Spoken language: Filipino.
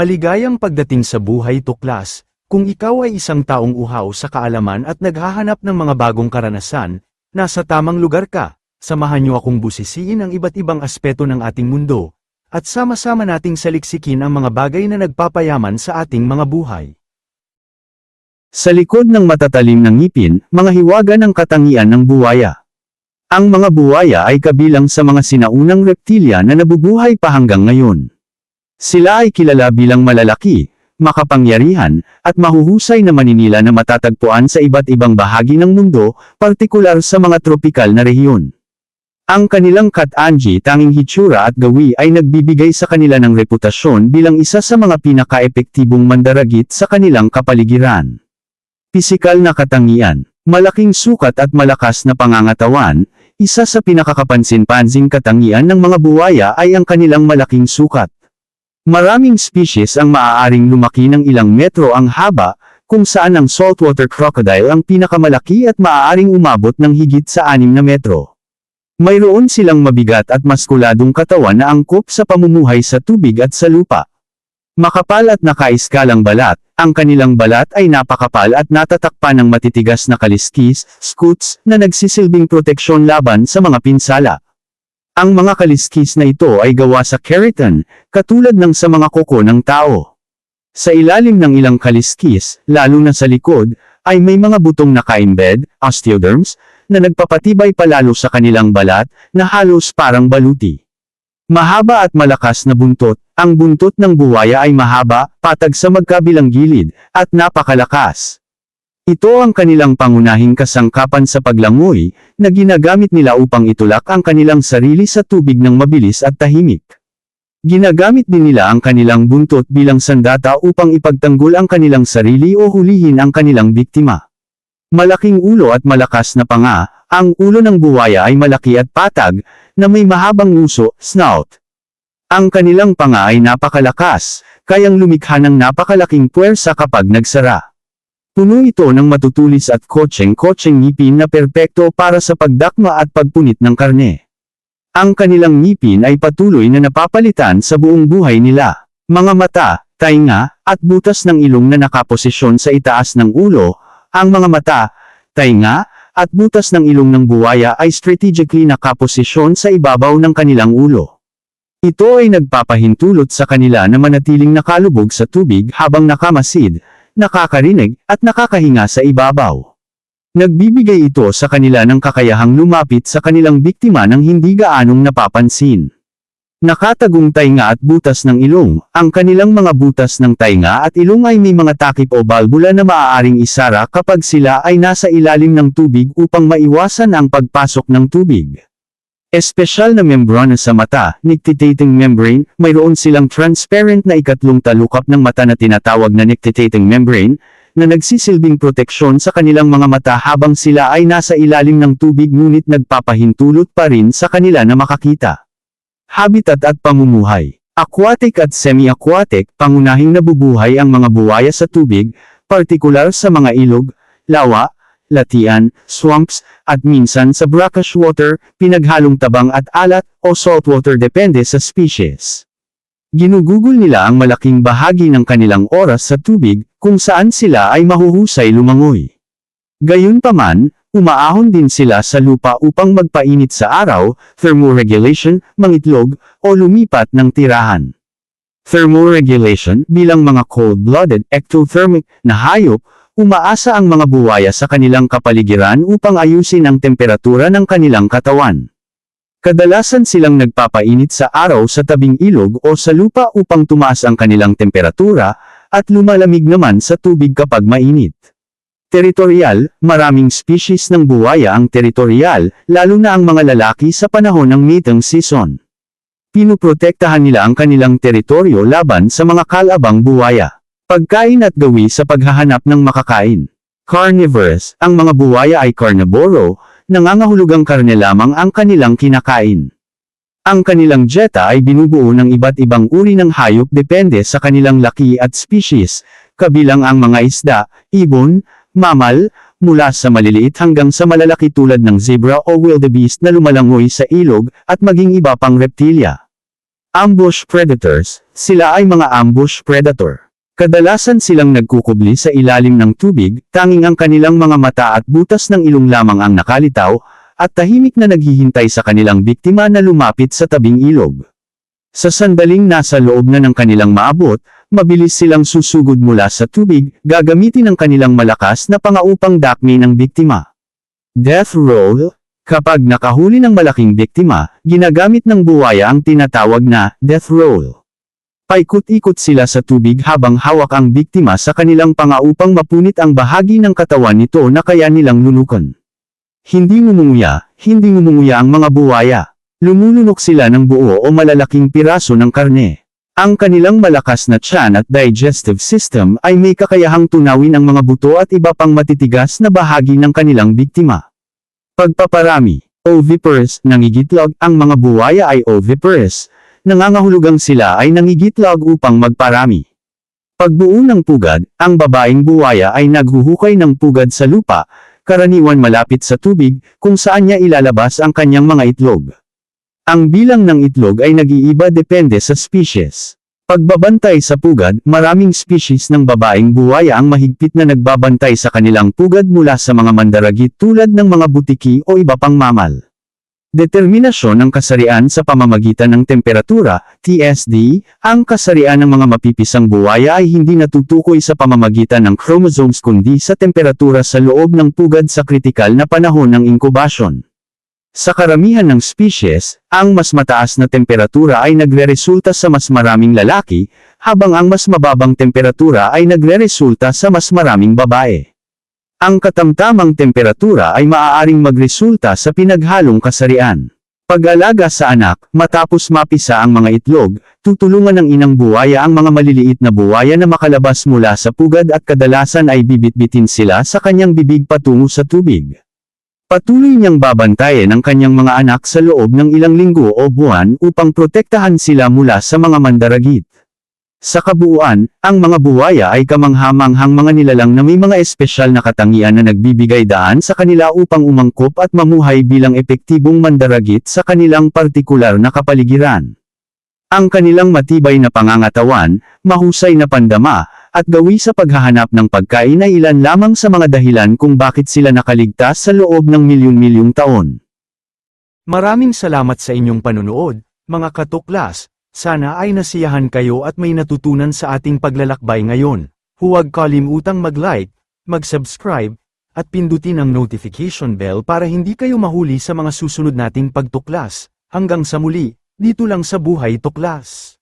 Maligayang pagdating sa buhay tuklas, kung ikaw ay isang taong uhaw sa kaalaman at naghahanap ng mga bagong karanasan, nasa tamang lugar ka, samahan niyo akong busisiin ang iba't ibang aspeto ng ating mundo, at sama-sama nating saliksikin ang mga bagay na nagpapayaman sa ating mga buhay. Sa likod ng matatalim ng ngipin, mga hiwaga ng katangian ng buwaya. Ang mga buwaya ay kabilang sa mga sinaunang reptilya na nabubuhay pa hanggang ngayon. Sila ay kilala bilang malalaki, makapangyarihan, at mahuhusay na maninila na matatagpuan sa iba't ibang bahagi ng mundo, partikular sa mga tropikal na rehiyon. Ang kanilang Kat-Anji tanging hitsura at gawi ay nagbibigay sa kanila ng reputasyon bilang isa sa mga pinaka-epektibong mandaragit sa kanilang kapaligiran. Pisikal na katangian, malaking sukat at malakas na pangangatawan, isa sa pinakakapansin-pansing katangian ng mga buwaya ay ang kanilang malaking sukat. Maraming species ang maaaring lumaki ng ilang metro ang haba, kung saan ang saltwater crocodile ang pinakamalaki at maaaring umabot ng higit sa 6 na metro. Mayroon silang mabigat at maskuladong katawan na angkop sa pamumuhay sa tubig at sa lupa. Makapal at nakaiskalang balat, ang kanilang balat ay napakapal at natatakpan ng matitigas na kaliskis, scutes, na nagsisilbing proteksyon laban sa mga pinsala. Ang mga kaliskis na ito ay gawa sa keratin, katulad ng sa mga koko ng tao. Sa ilalim ng ilang kaliskis, lalo na sa likod, ay may mga butong naka-embed, osteoderms, na nagpapatibay palalo sa kanilang balat, na halos parang baluti. Mahaba at malakas na buntot, ang buntot ng buwaya ay mahaba, patag sa magkabilang gilid, at napakalakas. Ito ang kanilang pangunahing kasangkapan sa paglangoy, na ginagamit nila upang itulak ang kanilang sarili sa tubig ng mabilis at tahimik. Ginagamit din nila ang kanilang buntot bilang sandata upang ipagtanggol ang kanilang sarili o hulihin ang kanilang biktima. Malaking ulo at malakas na panga, ang ulo ng buwaya ay malaki at patag, na may mahabang nguso, snout. Ang kanilang panga ay napakalakas, kayang lumikha ng napakalaking puwersa kapag nagsara. Puno ito ng matutulis at kotseng-kotseng ngipin na perpekto para sa pagdakma at pagpunit ng karne. Ang kanilang ngipin ay patuloy na napapalitan sa buong buhay nila. Mga mata, tainga, at butas ng ilong na nakaposisyon sa itaas ng ulo, ang mga mata, tainga, at butas ng ilong ng buwaya ay strategically nakaposisyon sa ibabaw ng kanilang ulo. Ito ay nagpapahintulot sa kanila na manatiling nakalubog sa tubig habang nakamasid, nakakarinig, at nakakahinga sa ibabaw. Nagbibigay ito sa kanila ng kakayahang lumapit sa kanilang biktima ng hindi gaanong napapansin. Nakatagong tainga at butas ng ilong, ang kanilang mga butas ng tainga at ilong ay may mga takip o balbula na maaaring isara kapag sila ay nasa ilalim ng tubig upang maiwasan ang pagpasok ng tubig. Espesyal na membrana sa mata, nictitating membrane, mayroon silang transparent na ikatlong talukap ng mata na tinatawag na nictitating membrane, na nagsisilbing proteksyon sa kanilang mga mata habang sila ay nasa ilalim ng tubig ngunit nagpapahintulot pa rin sa kanila na makakita. Habitat at pamumuhay. Aquatic at semi-aquatic, pangunahing nabubuhay ang mga buwaya sa tubig, partikular sa mga ilog, lawa, latian, swamps, at minsan sa brackish water, pinaghalong tabang at alat, o saltwater depende sa species. Ginugugol nila ang malaking bahagi ng kanilang oras sa tubig, kung saan sila ay mahuhusay lumangoy. Gayunpaman, umaahon din sila sa lupa upang magpainit sa araw, thermoregulation, mangitlog, o lumipat ng tirahan. Thermoregulation, bilang mga cold-blooded, ectothermic, na hayop, umaasa ang mga buwaya sa kanilang kapaligiran upang ayusin ang temperatura ng kanilang katawan. Kadalasan silang nagpapainit sa araw sa tabing ilog o sa lupa upang tumaas ang kanilang temperatura, at lumalamig naman sa tubig kapag mainit. Teritorial, maraming species ng buwaya ang teritorial, lalo na ang mga lalaki sa panahon ng mating season. Pinuprotektahan nila ang kanilang teritoryo laban sa mga kalabang buwaya. Pagkain at gawi sa paghahanap ng makakain. Carnivorous, ang mga buwaya ay carnivoro, nangangahulugang karne lamang ang kanilang kinakain. Ang kanilang dieta ay binubuo ng iba't ibang uri ng hayop depende sa kanilang laki at species, kabilang ang mga isda, ibon, mamal, mula sa maliliit hanggang sa malalaki tulad ng zebra o wildebeest na lumalangoy sa ilog, at maging iba pang reptilya. Ambush predators, sila ay mga ambush predator. Kadalasan silang nagkukubli sa ilalim ng tubig, tanging ang kanilang mga mata at butas ng ilong lamang ang nakalitaw, at tahimik na naghihintay sa kanilang biktima na lumapit sa tabing ilog. Sa sandaling nasa loob na ng kanilang maabot, mabilis silang susugod mula sa tubig, gagamitin ang kanilang malakas na pangaupang dakmi ng biktima. Death roll, kapag nakahuli ng malaking biktima, ginagamit ng buwaya ang tinatawag na death roll. Paikot-ikot sila sa tubig habang hawak ang biktima sa kanilang pangaupang mapunit ang bahagi ng katawan nito na kaya nilang lunukan. Hindi ngumunguya, hindi ngumunguya ang mga buwaya. Lumulunok sila ng buo o malalaking piraso ng karne. Ang kanilang malakas na tiyan at digestive system ay may kakayahang tunawin ang mga buto at iba pang matitigas na bahagi ng kanilang biktima. Pagpaparami, oviparous, nangigitlog, ang mga buwaya ay oviparous, nangangahulugang sila ay nangigitlog upang magparami. Pagbuo ng pugad, ang babaeng buwaya ay naghuhukay ng pugad sa lupa, karaniwan malapit sa tubig, kung saan niya ilalabas ang kanyang mga itlog. Ang bilang ng itlog ay nag-iiba depende sa species. Pagbabantay sa pugad, maraming species ng babaeng buwaya ang mahigpit na nagbabantay sa kanilang pugad mula sa mga mandaragit tulad ng mga butiki o iba pang mamal. Determinasyon ng kasarian sa pamamagitan ng temperatura, TSD, ang kasarian ng mga mapipisang buwaya ay hindi natutukoy sa pamamagitan ng chromosomes kundi sa temperatura sa loob ng pugad sa kritikal na panahon ng incubation. Sa karamihan ng species, ang mas mataas na temperatura ay nagreresulta sa mas maraming lalaki, habang ang mas mababang temperatura ay nagreresulta sa mas maraming babae. Ang katamtamang temperatura ay maaaring magresulta sa pinaghalong kasarian. Pag-alaga sa anak, matapos mapisa ang mga itlog, tutulungan ng inang buwaya ang mga maliliit na buwaya na makalabas mula sa pugad at kadalasan ay bibitbitin sila sa kanyang bibig patungo sa tubig. Patuloy niyang babantayan ang kanyang mga anak sa loob ng ilang linggo o buwan upang protektahan sila mula sa mga mandaragit. Sa kabuuan, ang mga buwaya ay kamanghamanghang mga nilalang na may mga espesyal na katangian na nagbibigay daan sa kanila upang umangkop at mamuhay bilang epektibong mandaragit sa kanilang partikular na kapaligiran. Ang kanilang matibay na pangangatawan, mahusay na pandama, at gawi sa paghahanap ng pagkain ay ilan lamang sa mga dahilan kung bakit sila nakaligtas sa loob ng milyon-milyong taon. Maraming salamat sa inyong panunood, mga katuklas. Sana ay nasiyahan kayo at may natutunan sa ating paglalakbay ngayon. Huwag kalimutang mag-like, mag-subscribe, at pindutin ang notification bell para hindi kayo mahuli sa mga susunod nating pagtuklas. Hanggang sa muli, dito lang sa Buhay Tuklas.